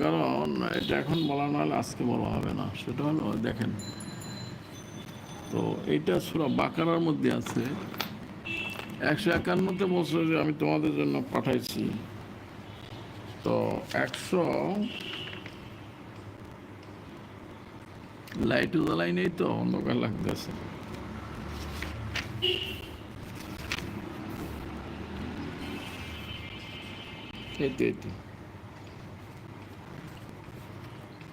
কারণ এটা এখন বলা না হলে আজকে বলা হবে না। সেটা হলো, দেখেন। তো এইটা সুরা বাকারার মধ্যে আছে। একশো একান্নতে বছর আমি তোমাদের জন্য পাঠাইছি। তো একশো লাইট জ্বালাই নেই তো, অন্ধকার লাগতেছে। এই তো এই তো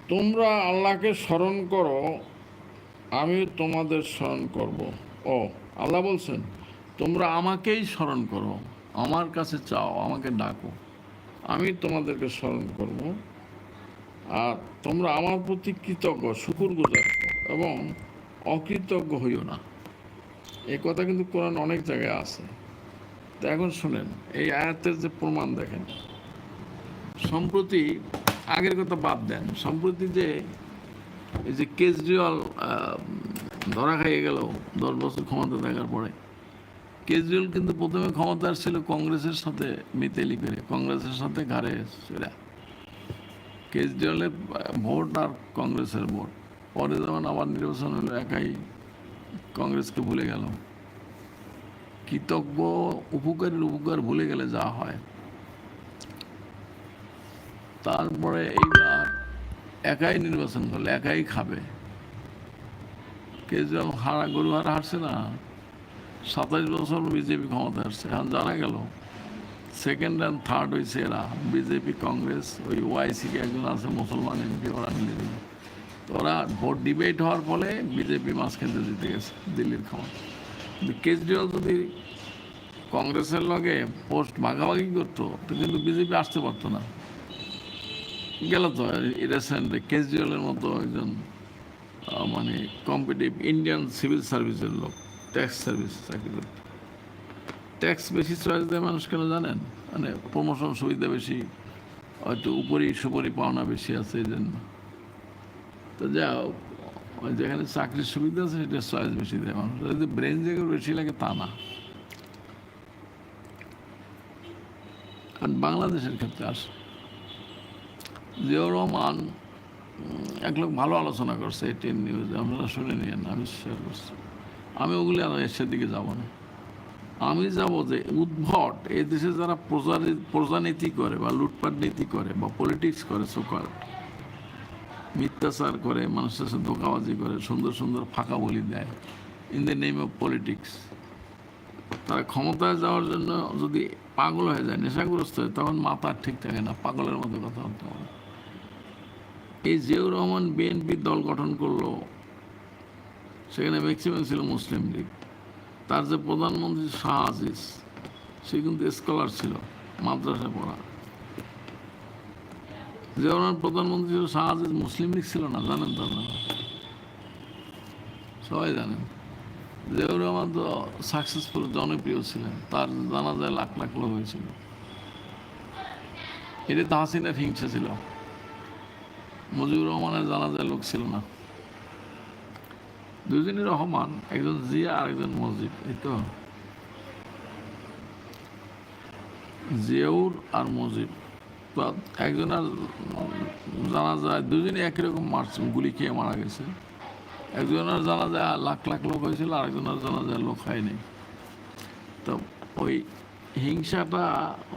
তোমরা আল্লাহকে স্মরণ করো, আমি তোমাদের স্মরণ করব। ও, আল্লাহ বলছেন, তোমরা আমাকেই স্মরণ করো, আমার কাছে চাও, আমাকে ডাকো, আমি তোমাদেরকে স্মরণ করব। আর তোমরা আমার প্রতি কৃতজ্ঞ শুকুর গুজার এবং অকৃতজ্ঞ হইও না। এই কথা কিন্তু কোরআন অনেক জায়গায় আছে। তো এখন শুনেন, এই আয়াতের যে প্রমাণ দেখেন। সম্প্রতি আগের কথা বাদ দেন। সম্প্রতি যে এই যে কেজরিওয়াল ধরা খাইয়ে গেল দশ বছর ক্ষমতা থাকার পরে, কেজরিওয়াল কিন্তু প্রথমে ক্ষমতা ছিল কংগ্রেসের সাথে মিতেলি করে, কংগ্রেসের সাথে ঘাড়ে সেরা। কেজরিওয়ালের ভোট আর কংগ্রেসের ভোট। পরে যখন আবার নির্বাচন হলো, একাই কংগ্রেসকে ভুলে গেল। কৃতজ্ঞ, উপকারের উপকার ভুলে গেলে যা হয়। তারপরে এইবার একাই নির্বাচন করলে একাই খাবে। কেজরিওয়াল হারা গরু হারা হারছে না সাতাশ বছর বিজেপি ক্ষমতা আসছে। এখন জানা গেল সেকেন্ড অ্যান্ড থার্ড হয়েছে এরা, বিজেপি, কংগ্রেস, ওই ওয়াইসিকে একজন আছে, মুসলমান এমপি ওরা মিলে দিল ওরা ভোট ডিবেট হওয়ার ফলে বিজেপি মাছ খেতে জিতে গেছে, দিল্লির ক্ষমতা কিন্তু কেজরিওয়াল যদি কংগ্রেসের লগে পোস্ট ভাগাভাগি করতো, তো কিন্তু বিজেপি আসতে পারতো না। গেল তো রিসেন্ট কেজরিওয়ালের মতো একজন মানে কম্পিটিভ ইন্ডিয়ান সিভিল সার্ভিসের লোক ট্যাক্স সার্ভিস চাকরি করত। ট্যাক্স বেশি চয়েস দেয় মানুষ কেন জানেন? মানে প্রমোশন সুবিধা বেশি, হয়তো উপরি সুপরি পাওনা বেশি আছে এই জন্য। তো যা যেখানে চাকরির সুবিধা আছে সেটা চয়েস বেশি দেয় মানুষ। যদি ব্রেন জায়গা বেশি লাগে তা না। আর বাংলাদেশের ক্ষেত্রে আসে জিয়াউর রহমান এক লোক ভালো আলোচনা করছে এই টেন নিউজ আপনারা শুনে নিয়েন আমি শেয়ার করছি। আমি ওগুলি আর সেদিকে যাব না। আমি যাব যে উদ্ভট, এই দেশে যারা প্রজা- প্রজানীতি করে বা লুটপাট নীতি করে বা পলিটিক্স করে সোকার মিথ্যাচার করে, মানুষের সাথে ধোকাবাজি করে, সুন্দর সুন্দর ফাঁকা বলি দেয় in the name of politics তারা ক্ষমতায় যাওয়ার জন্য যদি পাগল হয়ে যায়, নেশাগ্রস্ত হয়, তখন মাথা ঠিক থাকে না, পাগলের মতো কথা বলতে হবে। এই জিয়াউর রহমান বিএনপি দল গঠন করল, সেখানে ম্যাক্সিমাম ছিল মুসলিম লীগ। তার যে প্রধানমন্ত্রী শাহ আজিজ, সে কিন্তু স্কলার ছিল, মাদ্রাসায় পড়া। জিয়াউর রহমান প্রধানমন্ত্রী ছিল, শাহ আজিজ মুসলিম লীগ ছিল না, জানেন তো আপনারা? সবাই জানেন। জিয়াউর রহমান তো সাকসেসফুল জনপ্রিয় ছিলেন, তার জানা যায় লাখ লাখ লোক হয়েছিল। এটা তো হাসিনার হিংসা ছিল। মুজিবুর রহমানের জানা যায় লোক ছিল না। দুজনই রহমান, একজন জিয়া আর একজন মজিব, এই তো? জিয়াউর আর মজিব। তো একজন আর জানা যায় দুজনই একই রকম মারছে গুলি খেয়ে মারা গেছে। একজনের জানা যায় লাখ লাখ লোক হয়েছিল আরেকজনের জানা যায় লোক হয়নি। তো ওই হিংসাটা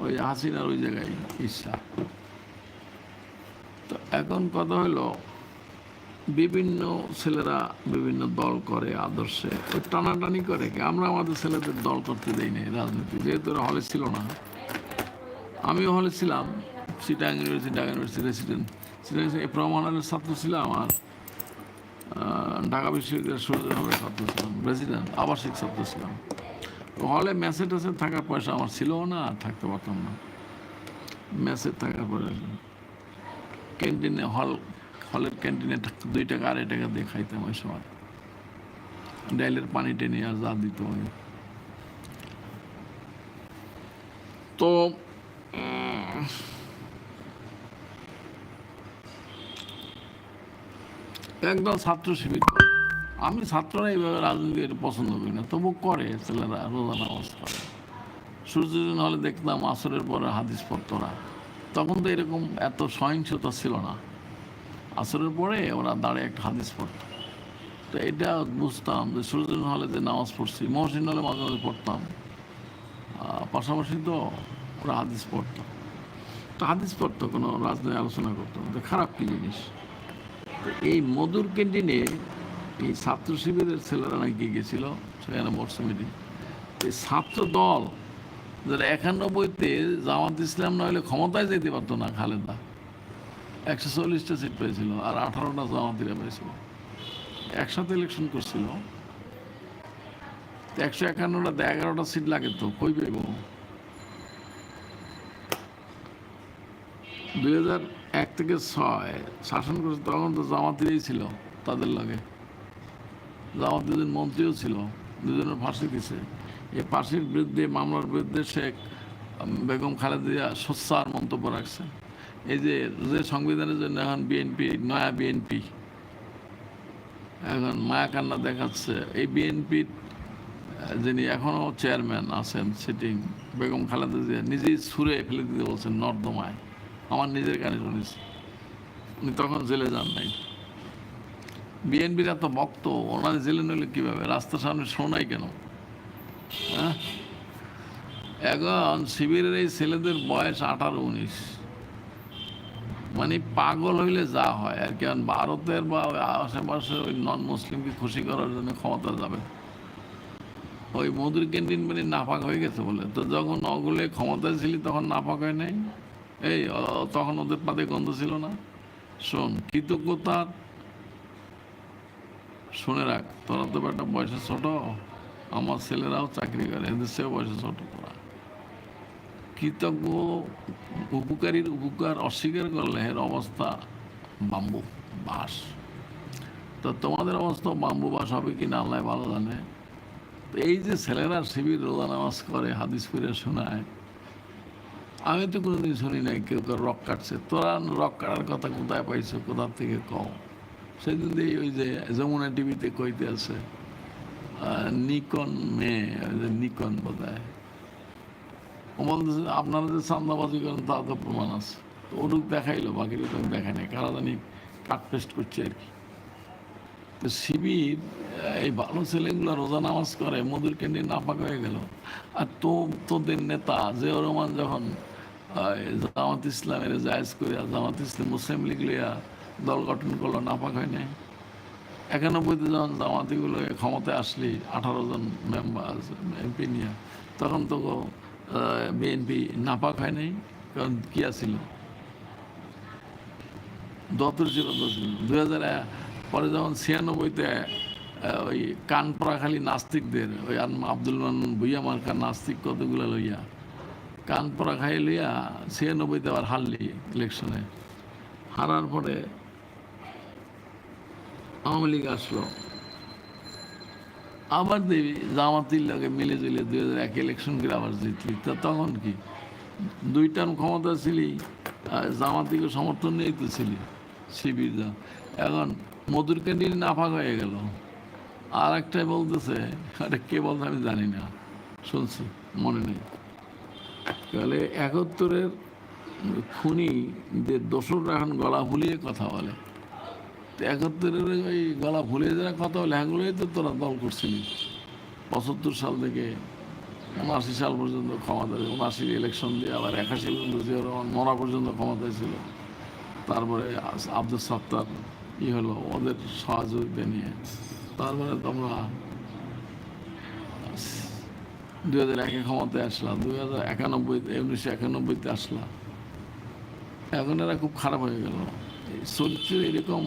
ওই হাসিনার ওই জায়গায় ইচ্ছা এখন কথা হলো, বিভিন্ন ছেলেরা বিভিন্ন দল করে, আদর্শে ওই টানাটানি করে কি? আমরা আমাদের ছেলেদের দল করতে দেই নাই রাজনীতি, যেহেতু ওরা হলে ছিল না। আমিও হলে ছিলাম সিটাং ইউনিভার্সিটি ঢাকা ইউনিভার্সিটি রেসিডেন্ট সিটাং প্রমাণের ছাত্র ছিলাম আর ঢাকা বিশ্ববিদ্যালয়ের সূর্যনগরের ছাত্র ছিলাম প্রেসিডেন্ট আবাসিক ছাত্র ছিলাম। হলে মেসে টেসে থাকার পয়সা আমার ছিলও না থাকতে পারতাম না। মেসে থাকার পরে ক্যান্টিনে, হল, হলের ক্যান্টিনে দুই টাকা, আড়াই টাকা দিয়ে খাইতাম ওই সময়। ডাইলের পানি টেনে আর যা দিত তো একদম ছাত্র শিবির আমি ছাত্ররা এইভাবে রাজনীতি পছন্দ করি না, তবু করে ছেলেরা রোজা নামাজ করে সূর্যদিন হলে দেখতাম আসরের পরে হাদিস পত্তরা তখন তো এরকম এত সহিংসতা ছিল না। আসরের পরে ওরা দাঁড়িয়ে একটা হাদিস পড়তো। তো এটা বুঝতাম যে সূর্য হলে যে নামাজ পড়ছি, মহসিন হলে মাঝে মাঝে পড়তাম। পাশাপাশি তো ওরা হাদিস পড়তো। তো হাদিস পড়তো, কোনো রাজনৈতিক আলোচনা করতো। তো খারাপ কি জিনিস? তো এই মধুর ক্যান্টিনে এই ছাত্র শিবিরের ছেলেরা নাকি গেছিল সেখানে বর্ষা মিটিং এই ছাত্র দল যারা একানব্বইতে জামাত ইসলাম না হলে ক্ষমতায় যেতে পারতো না খালেদা। একশো চল্লিশটা সিট পেয়েছিল আর আঠারোটা জামাতিরা পেয়েছিল একসাথে ইলেকশন করছিল। একশো একান্নটাতে এগারোটা সিট লাগে তো, কই পেব দুই হাজার এক থেকে ছয় শাসন করেছে, তখন তো জামাতিরাই ছিল তাদের লাগে। জামাত দুজন মন্ত্রীও ছিল, দুজনের ফাঁসি দিছে। এই পার্সির বিরুদ্ধে, মামলার বিরুদ্ধে শেখ বেগম খালেদিয়া সোচ্চার মন্তব্য রাখছে। এই যে যে সংবিধানের জন্য এখন বিএনপি, নয়া বিএনপি, এখন মায়া কান্না দেখাচ্ছে। এই বিএনপির যিনি এখনও চেয়ারম্যান আছেন সিটিং বেগম খালেদা জিয়া, নিজেই ছুঁড়ে ফেলে দিতে বলছেন নর্দমায়। আমার নিজের কানে শুনেছি। উনি তখন জেলে যান নাই। বিএনপির এত ভক্ত ওনার জেলে নিলে কীভাবে? রাস্তার সামনে শোনাই কেন? এখন শিবিরের এই ছেলেদের বয়স আঠারো, উনিশ। মানে পাগল হইলে যা হয় আর কি। ভারতের বা আশেপাশে ওই নন মুসলিমকে খুশি করার জন্য ক্ষমতা যাবে। ওই মধুর ক্যান্টিন মানে নাপাক হয়ে গেছে বলে। তো যখন অগুলে ক্ষমতায় ছিলি তখন নাফাক হয় নাই? এই তখন ওদের পাতে গন্ধ ছিল না? শোন, কৃতজ্ঞতার, শুনে রাখ, তোরা তো একটা বয়সে ছোট। আমার ছেলেরাও চাকরি করে, এদের বয়সে ছোট তোরা কৃতজ্ঞ, উপকারীর উপকার অস্বীকার করলে এর অবস্থা বাম্বু, বাস। তো তোমাদের অবস্থা বাম্বু, বাস হবে কি না আল্লাহ ভালো জানে। তো এই যে ছেলেরা শিবির, রোজা নামাজ করে, হাদিস ফিরে শোনায়, আমি তো কোনোদিন শুনি নাই, কেউ কেউ রক কাটছে। তোরা রক কাটার কথা কোথায় পাইছো কোথা থেকে কম সেদিন দিয়ে ওই যে যমুনা টিভিতে কইতে আছে নিকন মেয়ে নিকন বোধ হয় আপনারা যে চান্দাবাজি করেন তা তো প্রমাণ আছে। ওটুক দেখাইলো, বাকিটা তো দেখায় নাই। কারা জানি কাট পেস্ট করছে আর কি। তো শিবির, এই ভালো ছেলেগুলো রোজা নামাজ করে, মধুর ক্যান্ডিন নাপাক হয়ে গেল। আর তো, তোদের নেতা জিয়াউর রহমান যখন জামাত ইসলামের জায়জ করিয়া, জামাত ইসলাম মুসলিম লীগ লইয়া দল গঠন করল নাপাক হয় নাই। একানব্বইতে যখন জামাতিগুলো ক্ষমতায় আসলি, আঠারো জন মেম্বার এমপি নিয়ে, তখন তো বিএনপি নাপাক হয় নাই, কারণ কি আছিল? দতর ছিল দুই হাজার পরে যখন ছিয়ানব্বইতে ওই কানপড়া খালি নাস্তিকদের, ওই আব্দুল মান্নান ভুইয়া মার্কা নাস্তিক কতগুলো লইয়া কানপড়া খাই লইয়া ছিয়ানব্বইতে আবার হারলি ইলেকশনে হারার পরে আওয়ামী লীগ আসলো। আবার দেবী জামাতির মিলে জুলে দুই হাজার এক ইলেকশন করে আবার জিতলি। তা তখন কি? দুই ক্ষমতা ছিলি, আর জামাতিকে সমর্থন নিয়েই তো ছিলি, শিবির এখন মধুর ক্যান্টিন নাফাক হয়ে গেল। আর একটাই বলতেছে এটা কে বলতে আমি জানি না। শুনছি, মনে নেই। তাহলে একাত্তরের খুনি যে দোসররা এখন গলা ভুলিয়ে কথা বলে। একাত্তরের ওই গলা ভুলিয়ে যারা কথা বলে হ্যাঁগুলোই তো তোরা দল করছিলি। পঁচাত্তর সাল থেকে উনআশি সাল পর্যন্ত ক্ষমতায় উনআশি ইলেকশন দিয়ে আবার একাশি পর্যন্ত জিয়াউর রহমান মরা পর্যন্ত ক্ষমতায় ছিল তারপরে আব্দুল সত্তার ই হলো ওদের সহযোগিতা নিয়ে। তারপরে তোমরা দুই হাজার একে ক্ষমতায় আসলা, দুই হাজার একানব্বইতে উনিশশো একানব্বইতে আসলা। এখন এরা খুব খারাপ হয়ে গেল। চরিত্র এরকম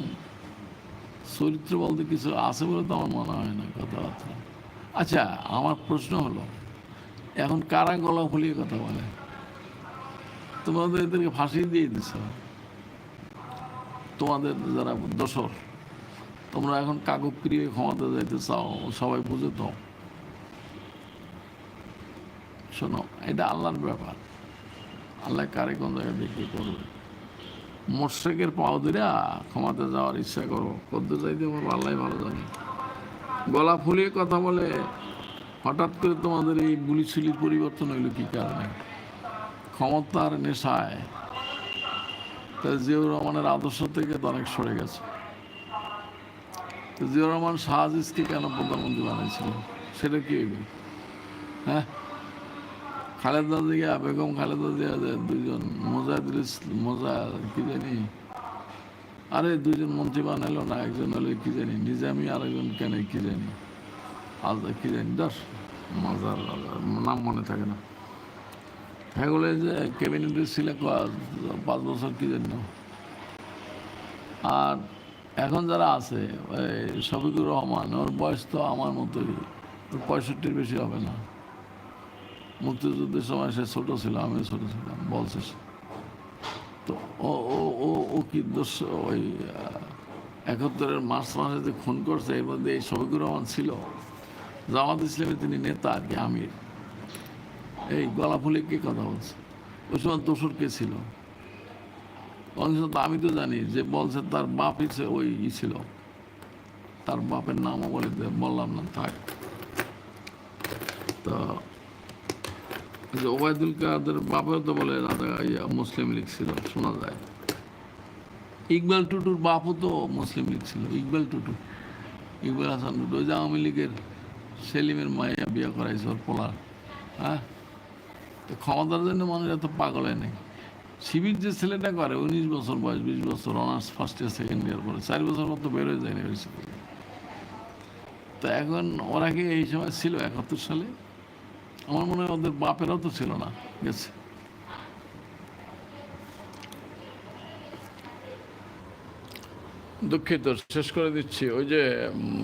চরিত্র বলতে কিছু আছে বলে তো আমার মনে হয় না কথাবার্তা। আচ্ছা আমার প্রশ্ন হলো, এখন কারা গলা ফুলিয়ে কথা বলে? তোমাদের এদেরকে ফাঁসি দিয়ে দিছ। তোমাদের যারা দোসর তোমরা এখন কাগজ প্রিয় ক্ষমতা যাইতে চাও, সবাই বুঝে তো। শোনো, এটা আল্লাহর ব্যাপার। আল্লাহ কারে কোন জায়গায় দেখতে করবে? মোর্শেকের পাও দিরা ক্ষমাতে যাওয়ার ইচ্ছা করো। করতে চাইতে পারব আল্লাহ ভালো জানে। গলা ফুলিয়ে কথা বলে, হঠাৎ করে তোমাদের এই বুলি ছুলি পরিবর্তন হইল কি কারণে? ক্ষমতার নেশায়। তাহলে জিয়াউর রহমানের আদর্শ থেকে তো অনেক সরে গেছে। তো জিয়াউর রহমান শাহজিজকে কেন প্রধানমন্ত্রী বানিয়েছিল সেটা কি? হ্যাঁ? খালেদা জিয়া, বেগম খালেদা জিয়া মোজাহিদুল ইসলাম মোজা কি জানি? আরে দুইজন মন্ত্রী বানাইলো না, একজন হলো কি জানি, নিজামি আরেকজন কেন, কি জানি? আলাদা কি জানি, দশ। মজার, নাম মনে থাকে না। এগুলো যে ক্যাবিনেটের ছিল পাঁচ বছর, কি জন্য আর এখন যারা আছে শফিকুর রহমান, ওর বয়স তো আমার মতোই পঁয়ষট্টির বেশি হবে না। মুক্তিযুদ্ধের সময় সে ছোট ছিল আমিও ছোট ছিলাম বলছে। তো ও ও ও ও কি দোষ, ওই একাত্তরের মার্চ মাসে যে খুন করছে, এর মধ্যে এই শফিকুর রহমান ছিল। জামাত ইসলামে তিনি নেতা আর কি, আমির। এই গলা ফুলে কে কথা বলছে? ওই সময় দোসর কে ছিল? তো আমি তো জানি যে বলছে তার বাপ হিসেবে ওই ই ছিল। তার বাপের নামও বলে বললাম না, থাক। তো যে ওবায়দুল কাদের বাপেও তো বলে ইয়া মুসলিম লীগ ছিল, শোনা যায়। ইকবাল টুটুর বাপও তো মুসলিম লীগ ছিল, ইকবাল টুটু। ইকবাল হাসান টুটু, ওই যে আওয়ামী লীগের সেলিমের মাইয়া বিয়ে করাইছে ওর পোলার হ্যাঁ? তো ক্ষমতার জন্য মানুষ এত পাগল হয় নাকি শিবির যে ছেলেটা করে, উনিশ বছর বয়স, বিশ বছর, honours first year second year পরে চার বছর মতো বের হয়ে যায় ইউনিভার্সিটি তো এখন ওরা কি এই সময় ছিল একাত্তর সালে? আমার মনে হয় ওদের বাপেরাও তো ছিল না গেছে দুঃখিত, শেষ করে দিচ্ছি। ওই যে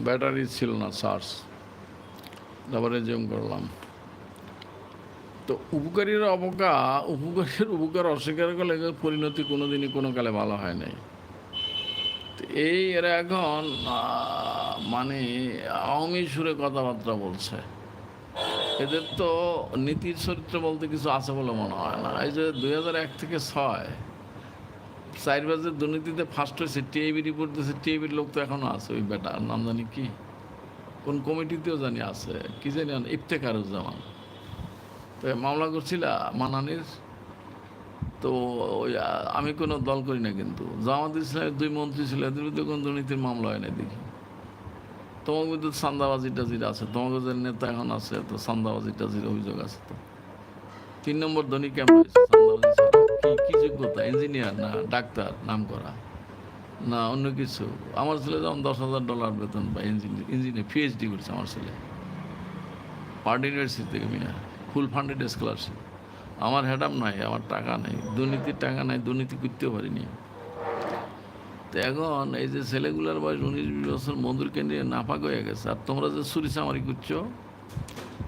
ব্যাটারি ছিল না চার্জ তারপরে জেম করলাম। তো উপকারীর অবকা উপকারীর উপকার অস্বীকার করলে পরিণতি কোনোদিনই কোনো কালে ভালো হয় নাই। তো এই এরা এখন মানে আওয়ামী সুরে কথাবার্তা বলছে। এদের তো নীতির চরিত্র বলতে কিছু আছে বলে মনে হয় না। এই যে দুই থেকে ছয়, চার বাজে দুর্নীতিতে ফার্স্ট হয়েছে, টিআইবি রিপোর্ট দিয়েছে, টিআইবির লোক তো এখনও আছে ওই বেটা নাম জানি কি? কোন কমিটিতেও জানি আছে, কি জানি ইফতেকারুজ্জামান তো মামলা করছিলা মানানির, তো ওই, আমি কোনো দল করি না কিন্তু। জামাত ইসলামের দুই মন্ত্রী ছিল, এদের বিরুদ্ধে কোনো দুর্নীতির মামলা হয় না দেখি। তোমার বিরুদ্ধে সান্দাবাজি টাজির আছে তোমাকে যে নেতা এখন আছে, তো সান্দাবাজি টাজির অভিযোগ আছে তো। তিন নম্বর ধনী কেমন কি কি যোগ্যতা? ইঞ্জিনিয়ার না ডাক্তার, নাম করা? না, অন্য কিছু? আমার ছেলে যেমন দশ হাজার ডলার বেতন পায়, ইঞ্জিনিয়ার ইঞ্জিনিয়ার পিএইচডি করছে আমার ছেলে। পার্ট ইউনিভার্সিটি থেকে মিয়া ফুল ফান্ডেড স্কলারশিপ আমার হ্যাডাম নাই, আমার টাকা নাই, দুর্নীতির টাকা নাই, দুর্নীতি করতেও পারিনি। তো এখন এই যে ছেলেগুলার বয়স উনিশ, বিশ বছর মধুরকে নিয়ে নাপাক হয়ে গেছে। আর তোমরা যে চুরি চামারি করছ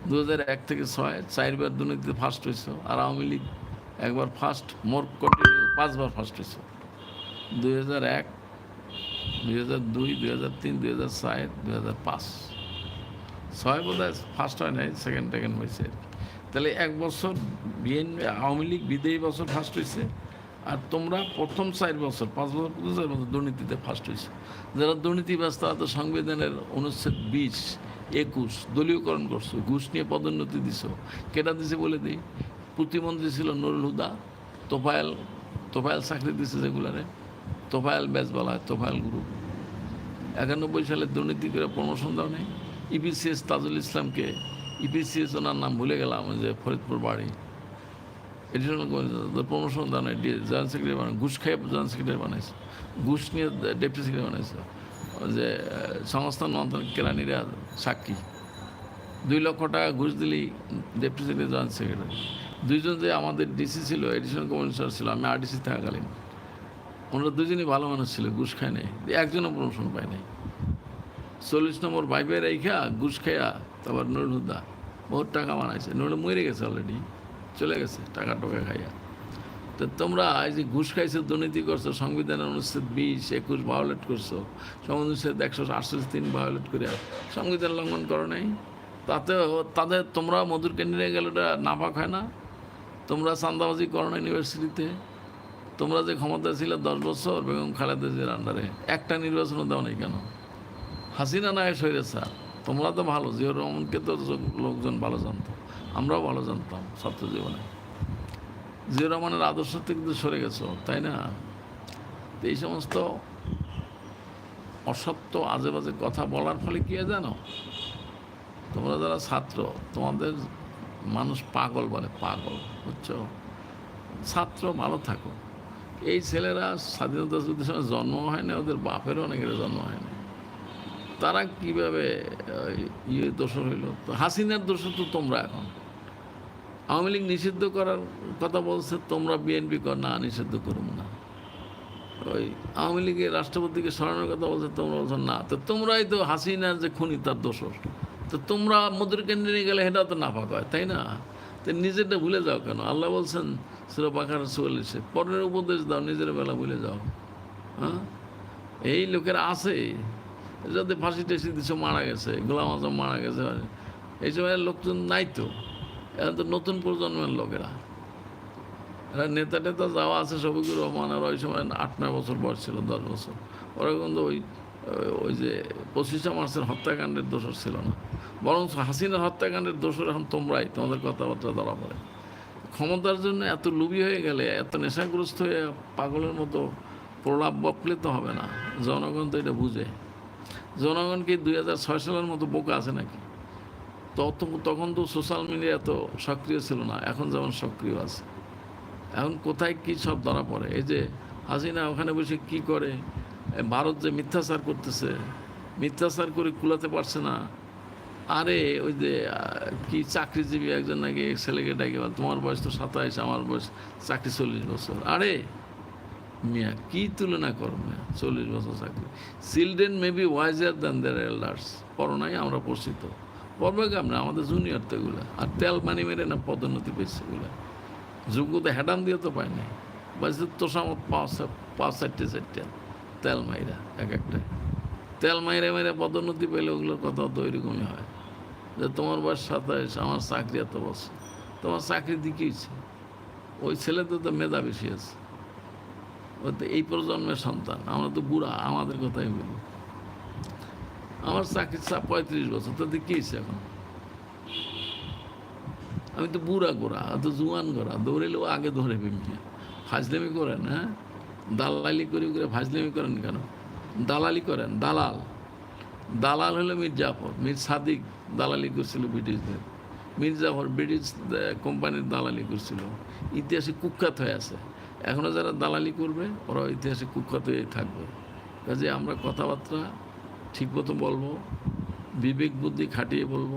দু হাজার এক থেকে ছয়, চারবার দুর্নীতিতে ফার্স্ট হয়েছো আর আওয়ামী লীগ একবার ফার্স্ট মোর কন্টিনিউ পাঁচবার ফার্স্ট হয়েছো দুই হাজার এক দুই হাজার দুই দুই হাজার তিন দুই হাজার চার দুই হাজার পাঁচ। ছয় বোধ হয় ফার্স্ট হয় নাই সেকেন্ড টেকেন্ড হয়েছে। তাহলে এক বছর বিএনপি, আওয়ামী লীগ বিদেয়ী বছর ফার্স্ট হয়েছে আর তোমরা প্রথম চার বছর, পাঁচ বছর, প্রথম চার বছর দুর্নীতিতে ফার্স্ট হয়েছে যারা দুর্নীতিবাজ তারা তো সংবিধানের অনুচ্ছেদ বিশ, একুশ, দলীয়করণ করছ, ঘুষ নিয়ে পদোন্নতি দিছো। কেটা দিছে বলে দিই? প্রতিমন্ত্রী ছিল নুরুল হুদা। তোফায়েল তোফায়েল চাকরি দিছে যেগুলারে। তোফায়েল ব্যাচ বলা হয় তোফায়েল গ্রুপ একানব্বই সালে দুর্নীতি করে প্রমোশন দেওয়া নেই। ইপিসিএস তাজুল ইসলামকে ইপিসিএস ওনার নাম ভুলে গেলাম যে ফরিদপুর বাড়ি। এডিশনাল প্রমোশন নেই জয়েন্ট সেক্রেটারি বানায়। ঘুষ খেয়ে জয়েন্ট সেক্রেটারি বানাইছে। ঘুষ নিয়ে ডেপুটি সেক্রেটারি বানাইছে। যে সংস্থান মন্ত্রণ কেরানিরা সাক্ষী। দুই লক্ষ টাকা ঘুষ দিলেই ডেপুটি সেক্রেটারি, জয়েন্ট সেক্রেটারি। দুইজন যে আমাদের ডিসি ছিল এডিশনাল কমিশনার ছিল, আমি আরডিসি থাকাকালীন। ওনারা দুজনই ভালো মানুষ ছিল, ঘুষ খায় নাই। একজনও প্রমোশন পায় নাই। চল্লিশ নম্বর ভাইবের রেখা ঘুষ খাইয়া তারপর নুরুল হুদা। বহুত টাকা বানাইছে। নুরুল মরে গেছে অলরেডি চলে গেছে, টাকা টোকা খাইয়া। তো তোমরা এই যে ঘুষ খাইছো, দুর্নীতি করছ, সংবিধানের অনুচ্ছেদ বিশ, একুশ ভায়োলেট করছ সংবিধান একশো আটষট্টি তিন ভায়োলেট করে সংবিধান লঙ্ঘন করো নাই? তাতে তাদের তোমরা মধুর কেন্দ্রে গেলে ওটা নাপাক হয় না? তোমরা চান্দাবাজি করো না ইউনিভার্সিটিতে তোমরা যে ক্ষমতা ছিল দশ বছর বেগম খালেদা জিয়ার আন্ডারে একটা নির্বাচনও দাও নাই কেন? হাসিনা নায়ক হয়ে স্যার, তোমরা তো ভালো জিয়র রহমানকে তো লোকজন ভালো জানতো। আমরাও ভালো জানতাম ছাত্র জীবনে। জিয়র রহমানের আদর্শ থেকে সরে গেছো, তাই না? তো এই সমস্ত অসত্য আজে বাজে কথা বলার ফলে কী জানো? তোমরা যারা ছাত্র, তোমাদের মানুষ পাগল বলে, পাগল, বুঝছ? ছাত্র ভালো থাকো। এই ছেলেরা স্বাধীনতা যুদ্ধের সময় জন্ম হয় না ওদের বাপেরও অনেকের জন্ম হয় না তারা কীভাবে ইয়ে দোষ হইল? তো হাসিনার দোষর তো তোমরা এখন। আওয়ামী লীগ নিষিদ্ধ করার কথা বলছে, তোমরা বিএনপি কর, না, নিষিদ্ধ করুম না। ওই আওয়ামী লীগের রাষ্ট্রপতিকে সরানোর কথা বলছে, তোমরা বলছো, না। তো তোমরাই তো হাসিনার যে খুনি, তার দোষর। তো তোমরা মধুর কেন্দ্রে নিয়ে গেলে সেটাও তো না নাফাক হয়, তাই না? তো নিজেরটা ভুলে যাও কেন? আল্লাহ বলছেন, সুরা পাখার চল্লিশে পরের উপদেশ দাও, নিজের বেলা ভুলে যাও। হ্যাঁ? এই লোকেরা আছে। যাতে ফাঁসি টাসি দিচ্ছে মারা গেছে, গোলাম আজম মারা গেছে। এই সময় লোকজন নাই তো। এখন তো নতুন প্রজন্মের লোকেরা। এরা নেতা টেতা যাওয়া আছে শফিকুর রহমান আর ওই সময় আট, নয় বছর বয়স ছিল, দশ বছর। ওরা কিন্তু ওই ওই যে পঁচিশে মার্চের হত্যাকাণ্ডের দোষর ছিল না। বরং হাসিনার হত্যাকাণ্ডের দোষর এখন তোমরাই, তোমাদের কথাবার্তা ধরা পড়ে। ক্ষমতার জন্য এত লুবি হয়ে গেলে, এত নেশাগ্রস্ত হয়ে পাগলের মতো প্রলাপ বকলে তো হবে না। জনগণ তো এটা বুঝে। জনগণ কি দুই হাজার ছয় সালের মতো বোকা আছে নাকি? তত, তখন তো সোশ্যাল মিডিয়া এত সক্রিয় ছিল না, এখন যেমন সক্রিয় আছে। এখন কোথায় কি সব ধরা পড়ে? এই যে হাসিনা ওখানে বসে কি করে? ভারত যে মিথ্যাচার করতেছে, মিথ্যাচার করে কুলাতে পারছে না। আরে ওই যে কি চাকরিজীবী একজন নাকি ছেলেকে ডাকে, তোমার বয়স তো সাতাইশ, আমার বয়স চাকরি চল্লিশ বছর। আরে মিয়া, কি তুলনা করো মিয়া, চল্লিশ বছর চাকরি। Children may be wiser than their elders পড়ো নাই, আমরা পরিচিত পড়বে আমরা আমাদের জুনিয়র তো এগুলো। আর তেল মানি মেরে না পদোন্নতি পেয়েছে এগুলো। যোগ্যতা হ্যাডাম দিয়ে তো পায় নাই। বাজে তোষামত পাঁচ পাঁচ চারটে চারটে তেল মাইরা, এক একটা। তেল মাইরে মাইরে পদোন্নতি পেলে ওগুলোর কথা তো ওইরকমই হয়। যে তোমার বয়স সাতাইশ, আমার চাকরি এত বছর। তোমার চাকরি দিকেইছে ওই ছেলে তো তো মেধা বেশি আছে। ও তো এই প্রজন্মের সন্তান। আমরা তো বুড়া, আমাদের কথাই বলি। আমার চাকরির চা পঁয়ত্রিশ বছর, তাতে কী হয়েছে এখন? আমি তো বুড়া গোড়া তো জুয়ান গোড়া, দৌড়েলেও আগে ধরে মিয়া। ফাজলেমি করেন হ্যাঁ? দালালি করে করে ফাজলেমি করেন কেন? দালালি করেন, দালাল। দালাল হলো মীর জাফর মীর সাদিক দালালি করছিল ব্রিটিশদের। মীর জাফর ব্রিটিশ কোম্পানির দালালি করছিল। ইতিহাসে কুখ্যাত হয়ে আছে। এখনও যারা দালালি করবে ওরা ইতিহাসে কুখ্যাত হয়ে থাকবে। কাজে আমরা কথাবার্তা ঠিকমতো বলব, বিবেক বুদ্ধি খাটিয়ে বলব,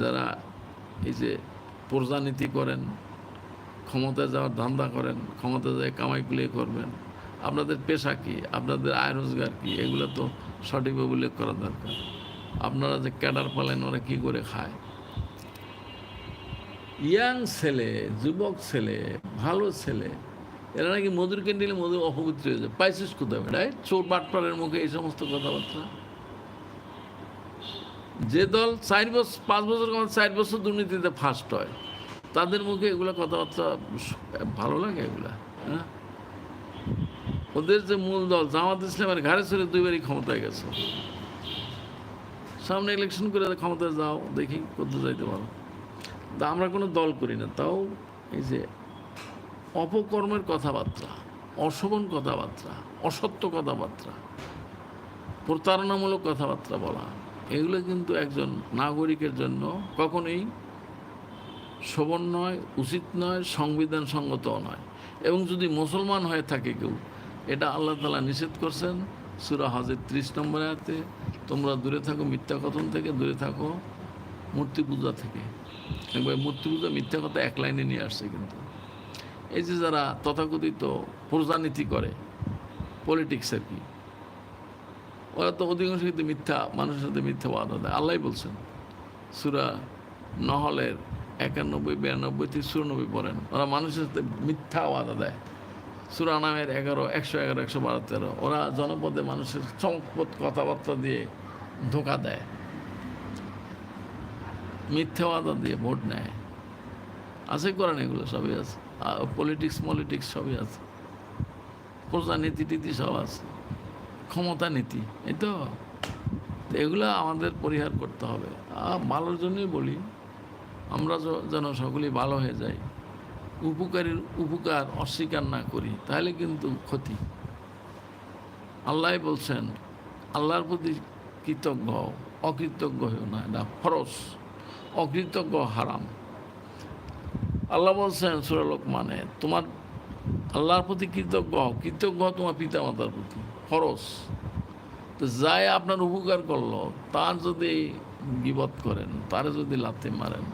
যারা এই যে প্রজানীতি করেন, ক্ষমতায় যাওয়ার ধান্দা করেন ক্ষমতা যায় কামাই কুলিয়ে করবেন, আপনাদের পেশা কী? আপনাদের আয় রোজগার কী? এগুলো তো সঠিকভাবে উল্লেখ করা দরকার। আপনারা যে ক্যাডার পালেন, ওরা কী করে খায়? ইয়াং ছেলে, যুবক ছেলে, ভালো ছেলে, এরা নাকি মধুর ক্যান্ডিলে মধু অপবিত্র হয়ে যায়। পাইছিস কোথায়? রাইট? চোর বাটপাড়ের মুখে এই সমস্ত কথাবার্তা। যে দল চার বছর পাঁচ বছর কম চার বছর দুর্নীতিতে ফার্স্ট হয়। তাদের মুখে এগুলো কথাবার্তা ভালো লাগে এগুলা হ্যাঁ? ওদের যে মূল দল, জামাত ইসলামের ঘাড়ে ছেড়ে দুইবারই ক্ষমতায় গেছে। সামনে ইলেকশন করে ক্ষমতায় যাও, দেখি কোথাও যাইতে পারো। তা আমরা কোনো দল করি না, তাও এই যে অপকর্মের কথাবার্তা, অশোভন কথাবার্তা, অসত্য কথাবার্তা, প্রতারণামূলক কথাবার্তা বলা। এগুলো কিন্তু একজন নাগরিকের জন্য কখনোই শোভন নয় উচিত নয় সংবিধান সঙ্গতও নয়। এবং যদি মুসলমান হয়ে থাকে কেউ, এটা আল্লাহ তালা নিষেধ করছেন। সুরা হাজের ত্রিশ নম্বর আয়াতে, তোমরা দূরে থাকো মিথ্যা কথন থেকে, দূরে থাকো মূর্তি পূজা থেকে। একবার মূর্তি পূজা, মিথ্যা কথা এক লাইনে নিয়ে আসছে কিন্তু। এই যে যারা তথাকথিত প্রজানীতি করে, পলিটিক্স আর কি ওরা তো অধিকাংশ কিন্তু মিথ্যা, মানুষের সাথে মিথ্যা বাধা দেয়। আল্লাহ বলছেন, সুরা নহলের একানব্বই, বিরানব্বই থেকে চুরানব্বই পড়েন। ওরা মানুষের সাথে মিথ্যা ওয়াদা দেয়। সুরা নামের এগারো, একশো এগারো, একশো বারো, তেরো। ওরা জনপদে মানুষের চমকপদ কথাবার্তা দিয়ে ধোকা দেয়। মিথ্যা ওয়াদা দিয়ে ভোট নেয়। আছে করেন এগুলো, সবই আছে। আর পলিটিক্স মলিটিক্স সবই আছে। প্রজানীতি নীতি সব আছে। ক্ষমতা নীতি, এই তো। এগুলো আমাদের পরিহার করতে হবে। ভালোর জন্যই বলি, আমরা যেন সকলেই ভালো হয়ে যাই। উপকারীর উপকার অস্বীকার না করি, তাহলে কিন্তু ক্ষতি। আল্লাহ বলছেন, আল্লাহর প্রতি কৃতজ্ঞ অকৃতজ্ঞ হও না, এটা ফরস অকৃতজ্ঞ হারাম। আল্লাহ বলছেন সুরালোক মানে তোমার আল্লাহর প্রতি কৃতজ্ঞ কৃতজ্ঞ তোমার পিতা মাতার প্রতি। ফরস তো যাই আপনার উপকার করল, তার যদি বিপদ করেন, তার যদি লাথি মারেন,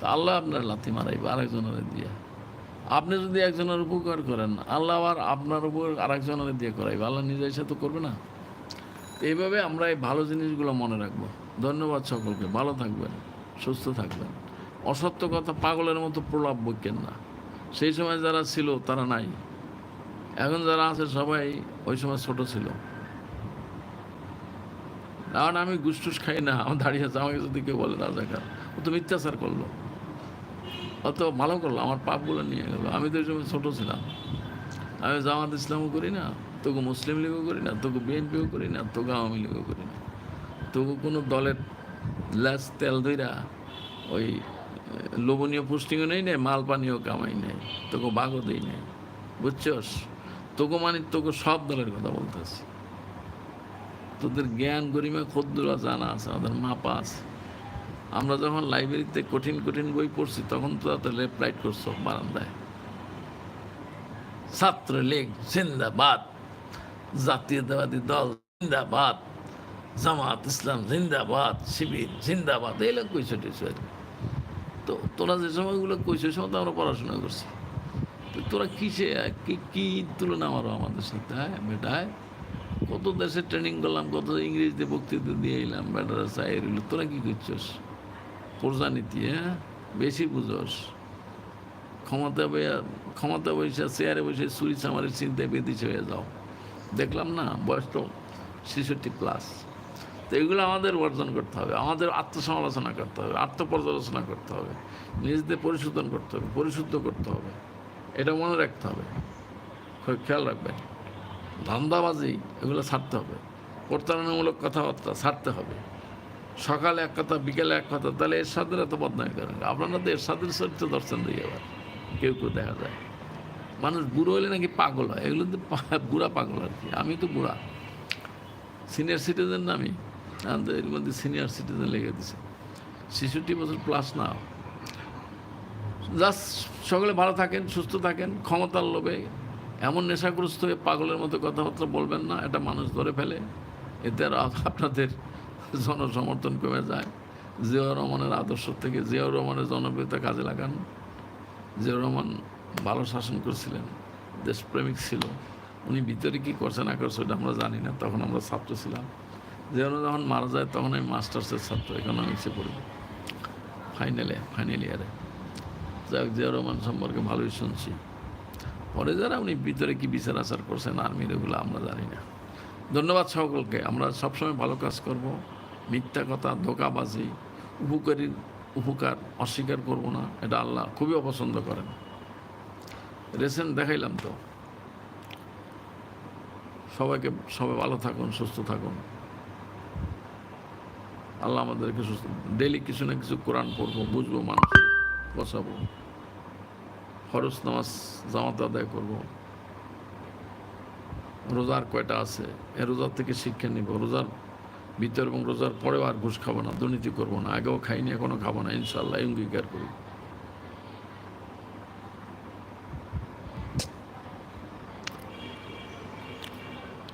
তা আল্লাহ আপনার লাথি মারাইবে আরেকজনের দিয়ে। আপনি যদি একজনের উপকার করেন, আল্লাহ আবার আপনার উপর আরেকজনের দিয়ে করাইবে। আল্লাহ নিজে এসে তো করবে না। তো এইভাবে আমরা এই ভালো জিনিসগুলো মনে রাখব। ধন্যবাদ সকলকে। ভালো থাকবেন, সুস্থ থাকবেন। অসত্য কথা পাগলের মতো প্রলাপ বইকেন না। সেই সময় যারা ছিল, তারা নাই। এখন যারা আছে সবাই ওই সময় ছোট ছিল। কারণ আমি গুসটুস খাই না, আমার দাঁড়িয়ে আছে, আমাকে যদি কেউ বলে রাজাকার ও তো মিথ্যাচার করল। অত ভালো করল, আমার পাপগুলো নিয়ে গেল। আমি তো ওই সময় ছোটো ছিলাম। আমি জামাত ইসলামও করি না, তোকে মুসলিম লীগও করি না, তোকে বিএনপিও করি না, তোকে আওয়ামী লীগও করি না। তোকে কোনো দলের ল্যাস তেল ধইরা ওই লোভনীয় পুষ্টিও নেই নেই মাল পানিও কামাই নেই, তোকে বাঘও দিই নেই। বুঝছস? তোকে মানে তোকে সব দলের কথা বলতেছি। তোদের জ্ঞান, গরিমা, খদ্দুরা জানা আছে, আমাদের মাপা আছে। আমরা যখন লাইব্রেরিতে কঠিন কঠিন বই পড়ছি, তখন তো তাদের লেফট করছ বারান্দায়। ছাত্র লীগ জিন্দাবাদ জাতীয়তাবাদী দল, জিন্দাবাদ। জামাত ইসলাম, জিন্দাবাদ। শিবির, জিন্দাবাদ। এইগুলো কইছো টিছো তো তোরা যে সময়গুলো কইছো সময় তো আমরা পড়াশোনা করছি। তোরা কিসে, কি কি তুলনা আমারও আমাদের সাথে হ্যাঁ বেটায় কত দেশে ট্রেনিং করলাম, কত ইংরেজিতে বক্তৃতা দিয়ে এলাম বেটারা চাই রইল তোরা কি করছস? প্রজানীতি হ্যাঁ? বেশি বুঝোস। ক্ষমতা বইয়া, ক্ষমতা বসে চেয়ারে বসে চুরি চামারের চিন্তায় বেদিস হয়ে যাও। দেখলাম না, বয়স তো ছেষট্টি প্লাস তো এগুলো আমাদের অর্জন করতে হবে, আমাদের আত্মসমালোচনা করতে হবে, আত্মপর্যালোচনা করতে হবে, নিজেদের পরিশোধন করতে হবে, পরিশুদ্ধ করতে হবে। এটা মনে রাখতে হবে। খুব খেয়াল রাখবেন। ধান্দাবাজি, এগুলো ছাড়তে হবে। প্রতারণামূলক কথাবার্তা ছাড়তে হবে। সকালে এক কথা, বিকেলে এক কথা, তাহলে এর সাথে এত বদনামি করেন আপনারা তো এর সাথে চরিত্র দর্শন দিয়ে এবার কেউ কেউ দেখা যায়। মানুষ বুড়ো হলে নাকি পাগল হয়। এগুলো তো বুড়া পাগল আর কি। আমি তো বুড়া। সিনিয়র সিটিজেন না আমি। আমাদের এর মধ্যে সিনিয়র সিটিজেন লেগে দিছে। ছেষট্টি বছর প্লাস না। জাস্ট সকলে ভালো থাকেন, সুস্থ থাকেন, ক্ষমতার লোভে, এমন নেশাগ্রস্ত হয়ে পাগলের মতো কথাবার্তা বলবেন না, এটা মানুষ ধরে ফেলে। এতে আপনাদের জনসমর্থন কমে যায়। জিয়াউর রহমানের আদর্শ থেকে জিয়াউর রহমানের জনপ্রিয়তা কাজে লাগান। জিয়াউর রহমান ভালো শাসন করছিলেন, দেশপ্রেমিক ছিল। উনি ভিতরে কী করছে না করছে ওটা আমরা জানি না, তখন আমরা ছাত্র ছিলাম। জিয়াউর যখন মারা যায় তখন আমি মাস্টার্সের ছাত্র ইকোনমিক্সে পড়ি। ফাইনালে, ফাইনাল ইয়ারে। যাই হোক জিয়াউর রহমান সম্পর্কে ভালোই শুনছি। পরে যারা উনি ভিতরে কি বিচার আচার করছেন আর্মির এগুলো আমরা জানি না। ধন্যবাদ সকলকে। আমরা সবসময় ভালো কাজ করব, মিথ্যা কথা, ধোকাবাজি, উপকারীর উপকার অস্বীকার করব না, এটা আল্লাহ খুবই অপছন্দ করেন। রেসেন্ট দেখাইলাম তো। সবাইকে, সবাই ভালো থাকুন, সুস্থ থাকুন। আল্লাহ আমাদেরকে সুস্থ ডেলি কিছু না কিছু কোরআন পড়ব, বুঝব মানুষ বসাবো। ফরজ নামাজ জামাত আদায় করব। রোজার কয়টা আছে? এ রোজার থেকে শিক্ষা নিব। রোজার ভিতর এবং রোজার পরেও আর ঘুষ খাব না, দুর্নীতি করব না। আগেও খাইনি এখনও খাব না। ইনশাল্লাহ অঙ্গীকার করি।